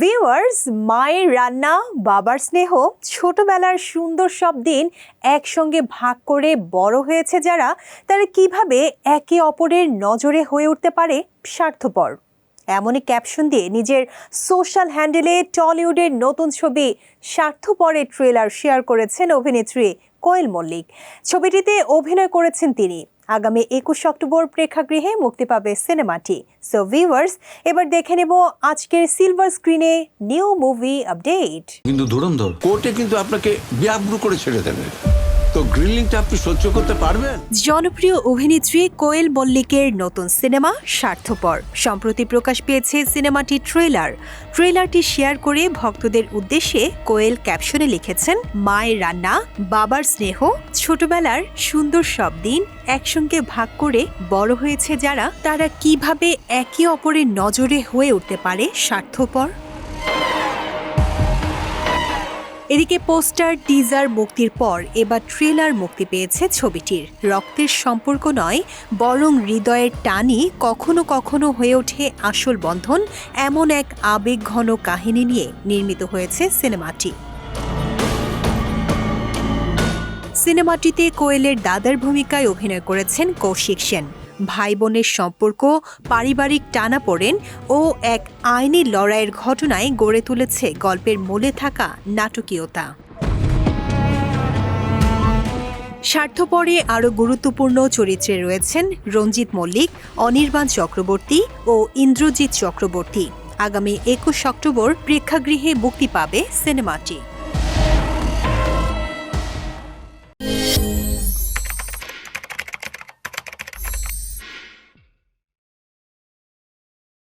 Viewers মায়ের রান্না, বাবার স্নেহ, ছোটবেলার সুন্দর সব দিন একসঙ্গে ভাগ করে বড় হয়েছে যারা, তারা কীভাবে একে অপরের নজরে হয়ে উঠতে পারে স্বার্থপর? এমনই ক্যাপশন দিয়ে নিজের সোশ্যাল হ্যান্ডেলে টলিউডের নতুন ছবি স্বার্থপরের ট্রেলার শেয়ার করেছেন অভিনেত্রী কোয়েল মল্লিক। ছবিটিতে অভিনয় করেছেন তিনি। আগামী একুশ অক্টোবর প্রেক্ষাগৃহে মুক্তি পাবে সিনেমাটি। সো ভিউয়ার্স এবার দেখে নেব আজকের সিলভার স্ক্রিনে নিউ মুভি আপডেট কিন্তু ধুরন্ধর কোর্টে কিন্তু আপনাকে ব্যাগ্রু করে ছেড়ে দেবে। তো গ্রিলিংটা আপনি সহ্য করতে পারবেন? জনপ্রিয় অভিনেত্রী কোয়েল মল্লিকের নতুন সিনেমা স্বার্থপর। সম্প্রতি প্রকাশ পেয়েছে সিনেমাটি ট্রেলার। ট্রেলারটি শেয়ার করে ভক্তদের উদ্দেশ্যে কোয়েল ক্যাপশনে লিখেছেন, মায়ের রান্না, বাবার স্নেহ, ছোটবেলার সুন্দর সব দিন একসঙ্গে ভাগ করে বড় হয়েছে যারা, তারা কীভাবে একে অপরের নজরে হয়ে উঠতে পারে স্বার্থপর? এদিকে পোস্টার, টিজার মুক্তির পর এবার ট্রেলার মুক্তি পেয়েছে ছবিটির। রক্তের সম্পর্ক নয়, বরং হৃদয়ের টানই কখনো কখনো হয়ে ওঠে আসল বন্ধন, এমন এক আবেগঘন কাহিনী নিয়ে নির্মিত হয়েছে সিনেমাটি। সিনেমাটিতে কোয়েলের দাদার ভূমিকায় অভিনয় করেছেন কৌশিক সেন। ভাই বোনের সম্পর্ক, পারিবারিক টানাপোড়েন ও এক আইনি লড়াইয়ের ঘটনায় গড়ে তুলেছে গল্পের মূলে থাকা নাটকীয়তা। স্বার্থপরে আরও গুরুত্বপূর্ণ চরিত্রে রয়েছেন রঞ্জিত মল্লিক, অনির্বাণ চক্রবর্তী ও ইন্দ্রজিৎ চক্রবর্তী। আগামী একুশ অক্টোবর প্রেক্ষাগৃহে মুক্তি পাবে সিনেমাটি।